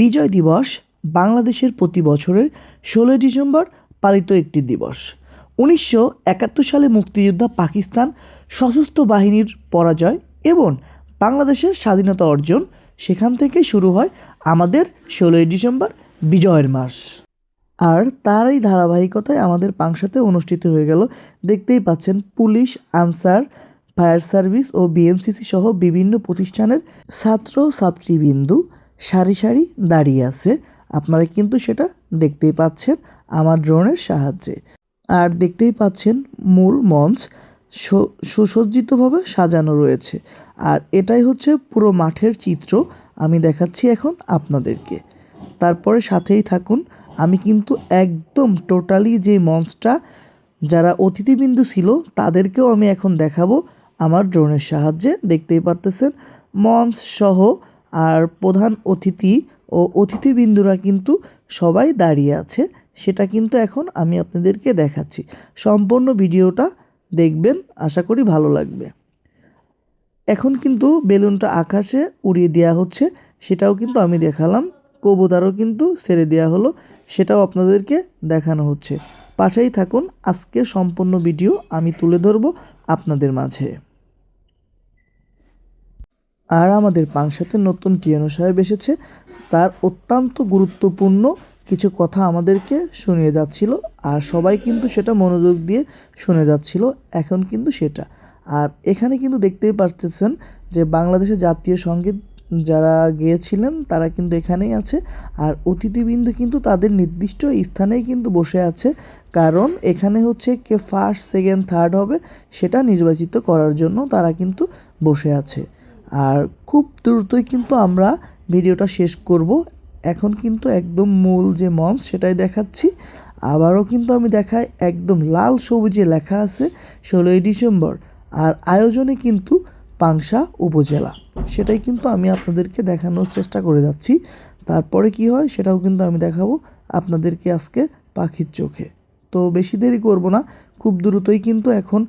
বিজয় দিবস বাংলাদেশের প্রতি বছরের ষোলোই ডিসেম্বর পালিত একটি দিবস। উনিশশো একাত্তর সালে মুক্তিযোদ্ধা পাকিস্তান সশস্ত্র বাহিনীর পরাজয় এবং বাংলাদেশের স্বাধীনতা অর্জন সেখান থেকে শুরু হয় আমাদের ষোলোই ডিসেম্বর বিজয়ের মাস। আর তারই ধারাবাহিকতায় আমাদের পাংশাতে অনুষ্ঠিত হয়ে গেল দেখতেই পাচ্ছেন পুলিশ, আনসার, ফায়ার সার্ভিস ও বিএনসিসি সহ বিভিন্ন প্রতিষ্ঠানের ছাত্র ছাত্রীবৃন্দু সারি সারি দাঁড়িয়ে আছে। আপনারা কিন্তু সেটা দেখতেই পাচ্ছেন আমার ড্রোনের সাহায্যে। আর দেখতেই পাচ্ছেন মূল মঞ্চ সুসজ্জিতভাবে সাজানো রয়েছে। আর এটাই হচ্ছে পুরো মাঠের চিত্র, আমি দেখাচ্ছি এখন আপনাদেরকে। তারপরে সাথেই থাকুন, আমি কিন্তু একদম টোটালি যে মঞ্চটা যারা অতিথিবিন্দু ছিল, তাদেরকেও আমি এখন দেখাবো আমার ড্রোনের সাহায্যে। দেখতেই পারতেছেন মঞ্চ সহ আর প্রধান অতিথি ও অতিথিবৃন্দুরা কিন্তু সবাই দাঁড়িয়ে আছে, সেটা কিন্তু এখন আমি আপনাদেরকে দেখাচ্ছি। সম্পূর্ণ ভিডিওটা দেখবেন, আশা করি ভালো লাগবে। এখন কিন্তু বেলুনটা আকাশে উড়িয়ে দেওয়া হচ্ছে, সেটাও কিন্তু আমি দেখালাম। কবুতারও কিন্তু ছেড়ে দেওয়া হলো, সেটাও আপনাদেরকে দেখানো হচ্ছে। পাশেই থাকুন আজকে সম্পূর্ণ ভিডিও আমি তুলে ধরবো আপনাদের মাঝে। আর আমাদের পাংশাতে নতুন টিয়ানো সাহেব এসেছে, তার অত্যন্ত গুরুত্বপূর্ণ কিছু কথা আমাদেরকে শুনিয়ে যাচ্ছিল আর সবাই কিন্তু সেটা মনোযোগ দিয়ে শুনে যাচ্ছিল, এখন কিন্তু সেটা। আর এখানে কিন্তু দেখতেই পারতেছেন যে বাংলাদেশের জাতীয় সংগীত যারা গেয়েছিলেন তারা কিন্তু এখানেই আছে আর অতিথিবৃন্দ কিন্তু তাদের নির্দিষ্ট স্থানেই কিন্তু বসে আছে, কারণ এখানে হচ্ছে কে ফার্স্ট সেকেন্ড থার্ড হবে সেটা নির্বাচিত করার জন্য তারা কিন্তু বসে আছে। আর খুব দ্রুতই কিন্তু আমরা ভিডিওটা শেষ করব। এখন কিন্তু একদম মূল যে মঞ্চ সেটাই দেখাচ্ছি। আবারও কিন্তু আমি দেখাই একদম লাল সবুজে লেখা আছে ষোলোই ডিসেম্বর আর আয়োজনে কিন্তু পাংশা উপজেলা। সেটাই কিন্তু আমি আপনাদেরকে দেখানোর চেষ্টা করে যাচ্ছি। তারপরে কি হয় সেটাও কিন্তু আমি দেখাবো আপনাদেরকে আজকে পাখির চোখে। তো বেশি দেরি করব না, খুব দ্রুতই কিন্তু এখন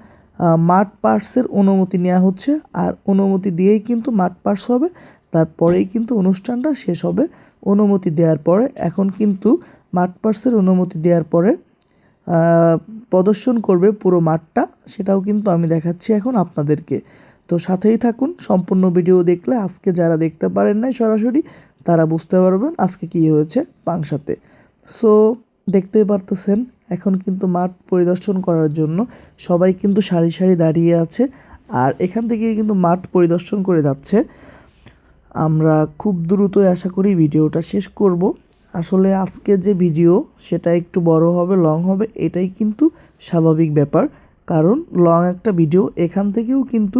মাঠ পার্টসের অনুমতি নেওয়া হচ্ছে। আর অনুমতি দিয়েই কিন্তু মাঠ পার্টস হবে। তারপরেই কিন্তু অনুষ্ঠানটা শেষ হবে। অনুমতি দেওয়ার পরে, এখন কিন্তু মাঠ পার্টসের অনুমতি দেওয়ার পরে প্রদর্শন করবে পুরো মাঠটা। সেটাও কিন্তু আমি দেখাচ্ছি এখন আপনাদেরকে। তো সাথেই থাকুন, সম্পূর্ণ ভিডিও দেখলে আজকে যারা দেখতে পারেন নাই সরাসরি, তারা বুঝতে পারবেন আজকে কী হয়েছে পাংশাতে সো দেখতেই পারতেছেন এখন কিন্তু মাঠ পরিদর্শন করার জন্য সবাই কিন্তু সারি সারি দাঁড়িয়ে আছে আর এখান থেকে কিন্তু মাঠ পরিদর্শন করে যাচ্ছে। আমরা খুব দ্রুতই আশা করি ভিডিওটা শেষ করব। আসলে আজকে যে ভিডিও, সেটা একটু বড় হবে, লং হবে, এটাই কিন্তু স্বাভাবিক ব্যাপার। কারণ লং একটা ভিডিও, এখান থেকেও কিন্তু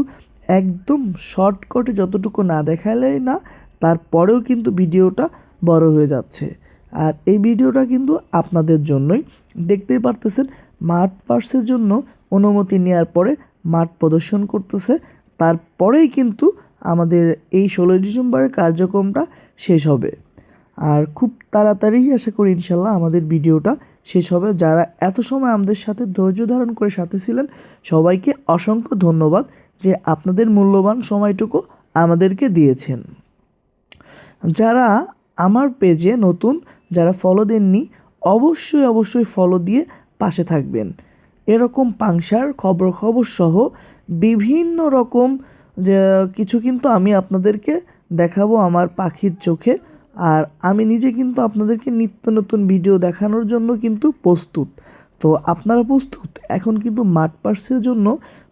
একদম শর্টকটে যতটুকু না দেখালেই না, তারপরেও কিন্তু ভিডিওটা বড় হয়ে যাচ্ছে। আর এই ভিডিওটা কিন্তু আপনাদের জন্যই। দেখতেই পারতেছেন, মাঠ পার্সের জন্য অনুমতি নেওয়ার পরে মাঠ প্রদর্শন করতেছে। তারপরেই কিন্তু আমাদের এই ষোলোই ডিসেম্বরের কার্যক্রমটা শেষ হবে। আর খুব তাড়াতাড়ি আশা করি ইনশাল্লাহ আমাদের ভিডিওটা শেষ হবে। যারা এত সময় আমাদের সাথে ধৈর্য ধারণ করে সাথে ছিলেন, সবাইকে অসংখ্য ধন্যবাদ যে আপনাদের মূল্যবান সময়টুকু আমাদেরকে দিয়েছেন। যারা আমার পেজে নতুন যারা ফলো দেননি, অবশ্যই অবশ্যই ফলো দিয়ে পাশে থাকবেন। এরকম পাংশার খবর খবর সহ বিভিন্ন রকম কিছু কিন্তু আমি আপনাদেরকে দেখাবো আমার পাখির চোখে। আর আমি নিজে কিন্তু আপনাদেরকে নিত্য নতুন ভিডিও দেখানোর জন্য কিন্তু প্রস্তুত। তো আপনারা প্রস্তুত? এখন কিন্তু মাঠ পার্সের জন্য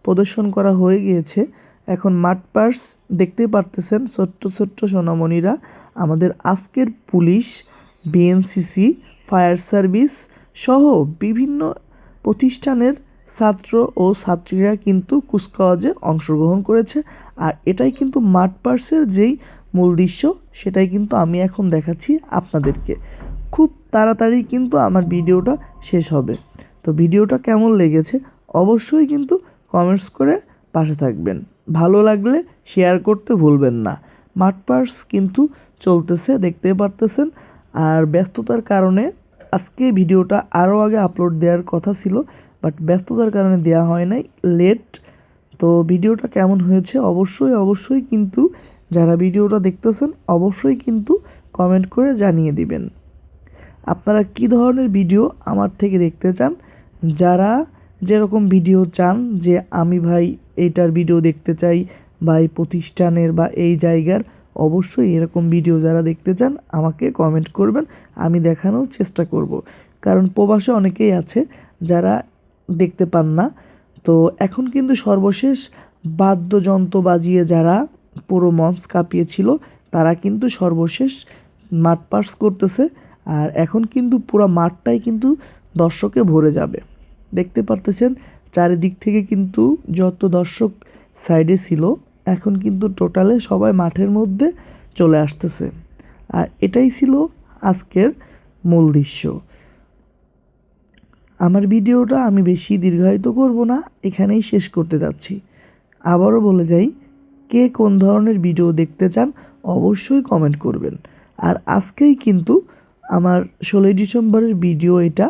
প্রদর্শন করা হয়ে গিয়েছে। এখন মাঠ পার্স দেখতেই পারতেছেন ছোট্ট ছোট্ট সোনামণিরা, আমাদের আজকের পুলিশ বিএনসিসি ফায়ার সার্ভিস সহ বিভিন্ন প্রতিষ্ঠানের ছাত্র ও ছাত্রীরা কিন্তু কুচকাওয়াজে অংশগ্রহণ করেছে। আর এটাই কিন্তু মাঠ পার্সের যেই মূল দৃশ্য, সেটাই কিন্তু আমি এখন দেখাচ্ছি আপনাদেরকে। খুব তাড়াতাড়ি কিন্তু আমার ভিডিওটা শেষ হবে। তো ভিডিওটা কেমন লেগেছে অবশ্যই কিন্তু কমেন্টস করে পাশে থাকবেন। ভালো লাগলে শেয়ার করতে ভুলবেন না। মাঠ পার্স কিন্তু চলতেছে, দেখতে পারতেছেন। আর ব্যস্ততার কারণে আজকে ভিডিওটা আরও আগে আপলোড দেওয়ার কথা ছিল বাট ব্যস্ততার কারণে দেওয়া হয় নাই লেট তো ভিডিওটা কেমন হয়েছে? অবশ্যই অবশ্যই কিন্তু যারা ভিডিওটা দেখতেছেন, অবশ্যই কিন্তু কমেন্ট করে জানিয়ে দিবেন। আপনারা কী ধরনের ভিডিও আমার থেকে দেখতে চান? যারা যেরকম ভিডিও চান যে আমি ভাই এইটার ভিডিও দেখতে চাই বা এই প্রতিষ্ঠানের বা এই জায়গার, অবশ্যই এরকম ভিডিও যারা দেখতে চান আমাকে কমেন্ট করবেন, আমি দেখানোর চেষ্টা করব। কারণ প্রবাসে অনেকেই আছে যারা দেখতে পান না। তো এখন কিন্তু সর্বশেষ বাদ্যযন্ত্র বাজিয়ে যারা পুরো মঞ্চ কাঁপিয়েছিল, তারা কিন্তু সর্বশেষ মাঠ পাস করতেছে। আর এখন কিন্তু পুরো মাঠটাই কিন্তু দর্শকে ভরে যাবে। দেখতে পারতেছেন, চারিদিক থেকে কিন্তু যত দর্শক সাইডে ছিল, এখন কিন্তু টোটালে সবাই মাঠের মধ্যে চলে আসতেছে। আর এটাই ছিল আজকের মূল দৃশ্য। আমার ভিডিওটা আমি বেশি দীর্ঘায়িত করব না, এখানেই শেষ করতে যাচ্ছি। আবারও বলে যাই, কে কোন ধরনের ভিডিও দেখতে চান অবশ্যই কমেন্ট করবেন। আর আজকেই কিন্তু আমার ষোলোই ডিসেম্বরের ভিডিও এটা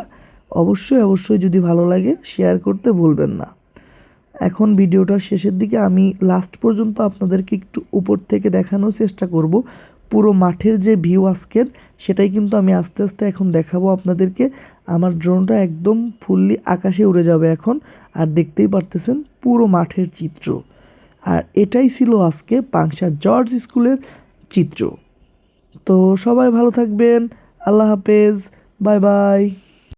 অবশ্যই অবশ্যই যদি ভালো লাগে শেয়ার করতে ভুলবেন না। এখন ভিডিওটার শেষের দিকে আমি লাস্ট পর্যন্ত আপনাদেরকে একটু উপর থেকে দেখানোর চেষ্টা করব। পুরো মাঠের যে ভিউ আজকের, সেটাই কিন্তু আমি আস্তে আস্তে এখন দেখাবো আপনাদেরকে। আমার ড্রোনটা একদম ফুললি আকাশে উড়ে যাবে এখন, আর দেখতেই পারতেছেন পুরো মাঠের চিত্র। আর এটাই ছিল আজকে পাংশা জর্জ স্কুলের চিত্র। তো সবাই ভালো থাকবেন, আল্লাহ হাফেজ, বাই বাই।